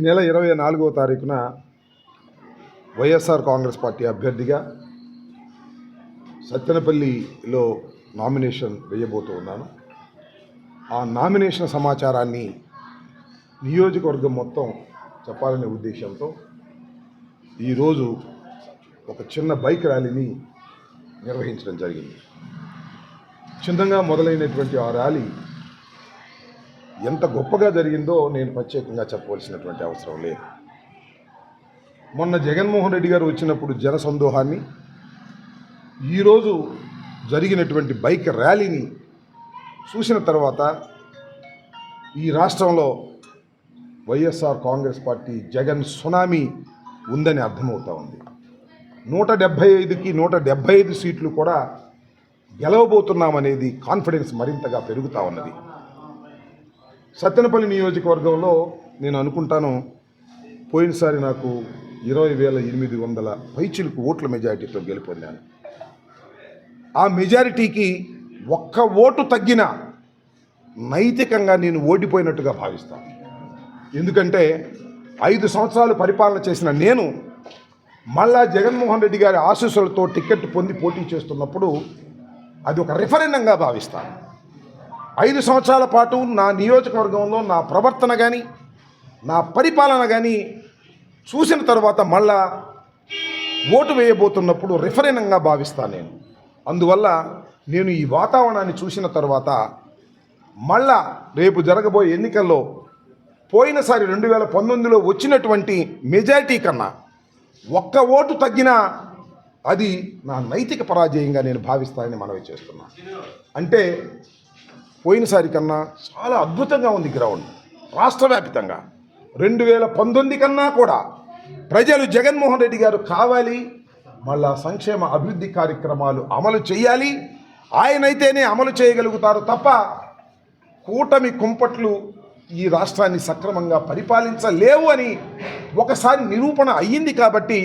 ఈ నెల ఇరవై నాలుగవ తారీఖున వైఎస్ఆర్ కాంగ్రెస్ పార్టీ అభ్యర్థిగా సత్తెనపల్లిలో నామినేషన్ వేయబోతూ ఉన్నాను. ఆ నామినేషన్ సమాచారాన్ని నియోజకవర్గం మొత్తం చెప్పాలనే ఉద్దేశంతో ఈరోజు ఒక చిన్న బైక్ ర్యాలీని నిర్వహించడం జరిగింది. చిన్నగా మొదలైనటువంటి ఆ ర్యాలీ ఎంత గొప్పగా జరిగిందో నేను ప్రత్యేకంగా చెప్పవలసినటువంటి అవసరం లేదు. మొన్న జగన్మోహన్ రెడ్డి గారు వచ్చినప్పుడు జన సందోహాన్ని ఈరోజు జరిగినటువంటి బైక్ ర్యాలీని చూసిన తర్వాత ఈ రాష్ట్రంలో వైఎస్ఆర్ కాంగ్రెస్ పార్టీ జగన్ సునామీ ఉందని అర్థమవుతా ఉంది. నూట డెబ్భై ఐదుకి నూట డెబ్భై ఐదు సీట్లు కూడా గెలవబోతున్నామనేది కాన్ఫిడెన్స్ మరింతగా పెరుగుతూ ఉన్నది. సత్తెనపల్లి నియోజకవర్గంలో నేను అనుకుంటాను పోయినసారి నాకు ఇరవై వేల ఎనిమిది వందల పైచిలకు ఓట్ల మెజారిటీతో గెలుపొందాను. ఆ మెజారిటీకి ఒక్క ఓటు తగ్గిన నైతికంగా నేను ఓడిపోయినట్టుగా భావిస్తాను. ఎందుకంటే ఐదు సంవత్సరాలు పరిపాలన చేసిన నేను మళ్ళా జగన్మోహన్ రెడ్డి గారి ఆశీస్సులతో టికెట్ పొంది పోటీ చేస్తున్నప్పుడు అది ఒక రిఫరెండంగా భావిస్తాను. ఐదు సంవత్సరాల పాటు నా నియోజకవర్గంలో నా ప్రవర్తన కానీ నా పరిపాలన కానీ చూసిన తర్వాత మళ్ళా ఓటు వేయబోతున్నప్పుడు రిఫరెండంగా భావిస్తాను నేను. అందువల్ల నేను ఈ వాతావరణాన్ని చూసిన తర్వాత మళ్ళా రేపు జరగబోయే ఎన్నికల్లో పోయినసారి రెండు వేల పంతొమ్మిదిలో వచ్చినటువంటి మెజారిటీ కన్నా ఒక్క ఓటు తగ్గినా అది నా నైతిక పరాజయంగా నేను భావిస్తానని మనవి చేస్తున్నాను అంటే పోయినసారి కన్నా చాలా అద్భుతంగా ఉంది గ్రౌండ్. రాష్ట్ర వ్యాప్తంగా రెండు వేల పంతొమ్మిది కన్నా కూడా ప్రజలు జగన్మోహన్ రెడ్డి గారు కావాలి మళ్ళా సంక్షేమ అభివృద్ధి కార్యక్రమాలు అమలు చేయాలి ఆయనైతేనే అమలు చేయగలుగుతారు తప్ప కూటమి కుంపట్లు ఈ రాష్ట్రాన్ని సక్రమంగా పరిపాలించలేవు అని ఒకసారి నిరూపణ అయ్యింది కాబట్టి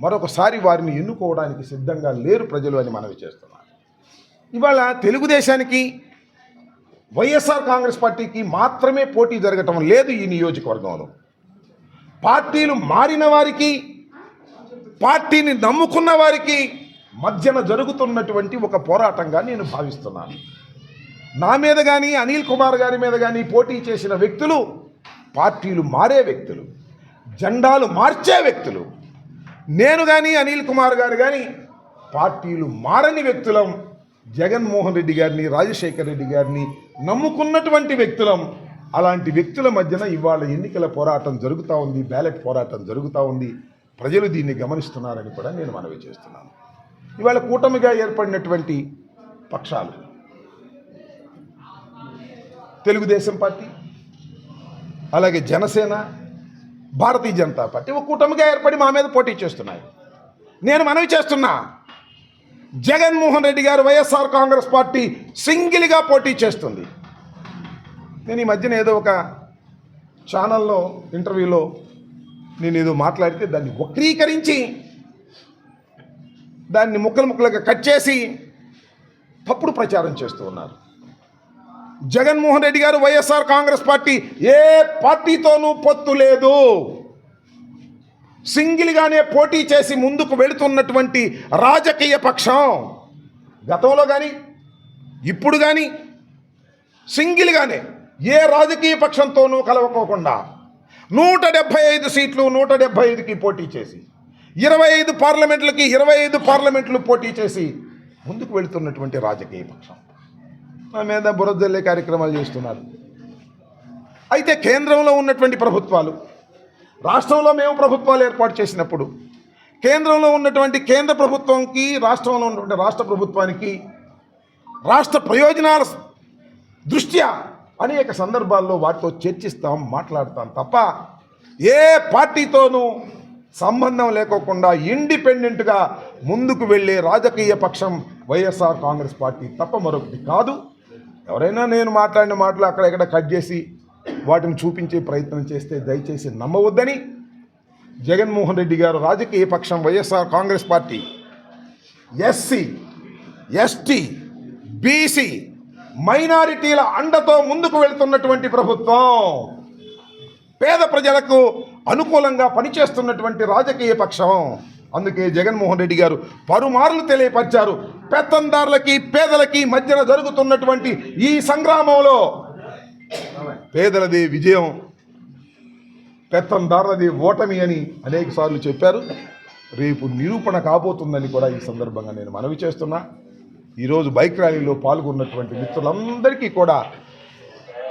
మరొకసారి వారిని ఎన్నుకోవడానికి సిద్ధంగా లేరు ప్రజలు అని మనవి చేస్తున్నారు. ఇవాళ తెలుగుదేశానికి వైఎస్ఆర్ కాంగ్రెస్ పార్టీకి మాత్రమే పోటీ జరగటం లేదు ఈ నియోజకవర్గంలో. పార్టీలు మారిన వారికి పార్టీని నమ్ముకున్న వారికి మధ్యన జరుగుతున్నటువంటి ఒక పోరాటంగా నేను భావిస్తున్నాను. నా మీద కానీ అనిల్ కుమార్ గారి మీద కానీ పోటీ చేసిన వ్యక్తులు పార్టీలు మారే వ్యక్తులు జెండాలు మార్చే వ్యక్తులు నేను కానీ అనిల్ కుమార్ గారు కానీ పార్టీలు మారని వ్యక్తులం జగన్మోహన్ రెడ్డి గారిని రాజశేఖర్ రెడ్డి గారిని నమ్ముకున్నటువంటి వ్యక్తులం. అలాంటి వ్యక్తుల మధ్యన ఇవాళ ఎన్నికల పోరాటం జరుగుతూ ఉంది బ్యాలెట్ పోరాటం జరుగుతూ ఉంది. ప్రజలు దీన్ని గమనిస్తున్నారని కూడా నేను మనవి చేస్తున్నాను. ఇవాళ కూటమిగా ఏర్పడినటువంటి పక్షాలు. తెలుగుదేశం పార్టీ అలాగే జనసేన భారతీయ జనతా పార్టీ ఒక కూటమిగా ఏర్పడి మా మీద పోటీ చేస్తున్నాయి. నేను మనవి చేస్తున్నా. జగన్మోహన్ రెడ్డి గారు వైఎస్ఆర్ కాంగ్రెస్ పార్టీ సింగిల్గా పోటీ చేస్తుంది. నేను ఈ మధ్యన ఏదో ఒక ఛానల్లో ఇంటర్వ్యూలో నేను ఏదో మాట్లాడితే దాన్ని వక్రీకరించి దాన్ని ముక్కలు ముక్కలుగా కట్ చేసి తప్పుడు ప్రచారం చేస్తూ ఉన్నారు. జగన్మోహన్ రెడ్డి గారు వైఎస్ఆర్ కాంగ్రెస్ పార్టీ ఏ పార్టీతోనూ పొత్తు లేదు. సింగిల్గానే పోటీ చేసి ముందుకు వెళుతున్నటువంటి రాజకీయ పక్షం. గతంలో కానీ ఇప్పుడు కానీ సింగిల్గానే ఏ రాజకీయ పక్షంతోనూ కలవకోకుండా నూట డెబ్భై ఐదు సీట్లు నూట డెబ్భై ఐదుకి పోటీ చేసి ఇరవై ఐదు పార్లమెంట్లకి ఇరవై ఐదు పార్లమెంట్లు పోటీ చేసి ముందుకు వెళుతున్నటువంటి రాజకీయ పక్షం. మా మీద బురదల్లే కార్యక్రమాలు చేస్తున్నారు. అయితే కేంద్రంలో ఉన్నటువంటి ప్రభుత్వాలు రాష్ట్రంలో మేము ప్రభుత్వాలు ఏర్పాటు చేసినప్పుడు కేంద్రంలో ఉన్నటువంటి కేంద్ర ప్రభుత్వంకి రాష్ట్రంలో ఉన్నటువంటి రాష్ట్ర ప్రభుత్వానికి రాష్ట్ర ప్రయోజనాల దృష్ట్యా అనేక సందర్భాల్లో వాటితో చర్చిస్తాం మాట్లాడతాం తప్ప ఏ పార్టీతోనూ సంబంధం లేకోకుండా ఇండిపెండెంట్గా ముందుకు వెళ్ళే రాజకీయ పక్షం వైఎస్ఆర్ కాంగ్రెస్ పార్టీ తప్ప మరొకటి కాదు. ఎవరైనా నేను మాట్లాడిన మాటలు అక్కడ ఇక్కడ కట్ చేసి వాటిని చూపించే ప్రయత్నం చేస్తే దయచేసి నమ్మవద్దని జగన్మోహన్ రెడ్డి గారు రాజకీయ పక్షం YSR Congress party SC ST BC మైనారిటీల అండతో ముందుకు వెళ్తున్నటువంటి ప్రభుత్వం. పేద ప్రజలకు అనుకూలంగా పనిచేస్తున్నటువంటి రాజకీయ పక్షం. అందుకే జగన్మోహన్ రెడ్డి గారు పరుమార్లు తెలియపరిచారు. పెత్తందారులకి పేదలకి మధ్యన జరుగుతున్నటువంటి ఈ సంగ్రామంలో పేదలది విజయం పెత్తందారులది ఓటమి అని అనేక సార్లు చెప్పారు. రేపు నిరూపణ కాబోతుందని కూడా ఈ సందర్భంగా నేను మనవి చేస్తున్నా. ఈరోజు బైక్ ర్యాలీలో పాల్గొన్నటువంటి మిత్రులందరికీ కూడా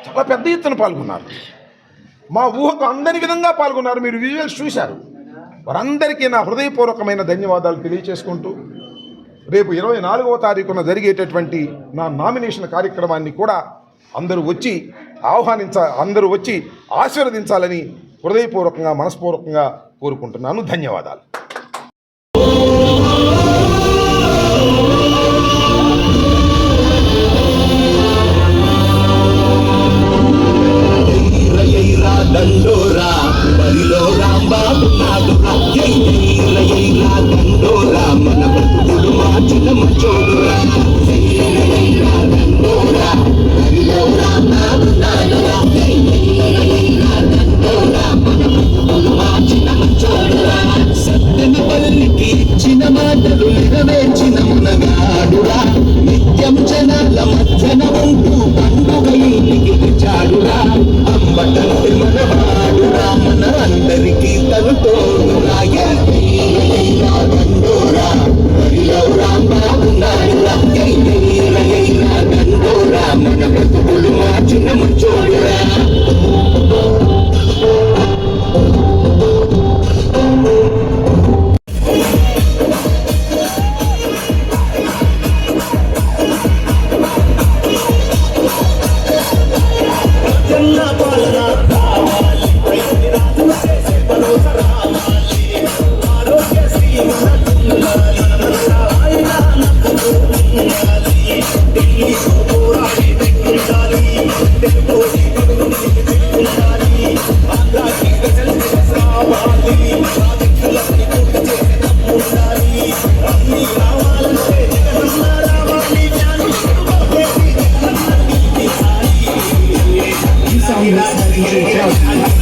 చాలా పెద్ద ఎత్తున పాల్గొన్నారు. మా ఊహకు అందరి విధంగా పాల్గొన్నారు. మీరు విజువల్స్ చూశారు. వారందరికీ నా హృదయపూర్వకమైన ధన్యవాదాలు తెలియచేసుకుంటూ రేపు ఇరవై నాలుగవ తారీఖున జరిగేటటువంటి నా నామినేషన్ కార్యక్రమాన్ని కూడా అందరూ వచ్చి ఆహ్వానించ అందరూ వచ్చి ఆశీర్వదించాలని హృదయపూర్వకంగా మనస్పూర్వకంగా కోరుకుంటున్నాను. ధన్యవాదాలు. బాబు పండుగ ఇంటికి తెచ్చాడురా అమ్మటంటే మనవాడురా అందరికీ తను తోడురా గండోరా మరిలో రాంబాబున్నాడురా గండోరా మన బతుకులు మార్చిన DJ Justin.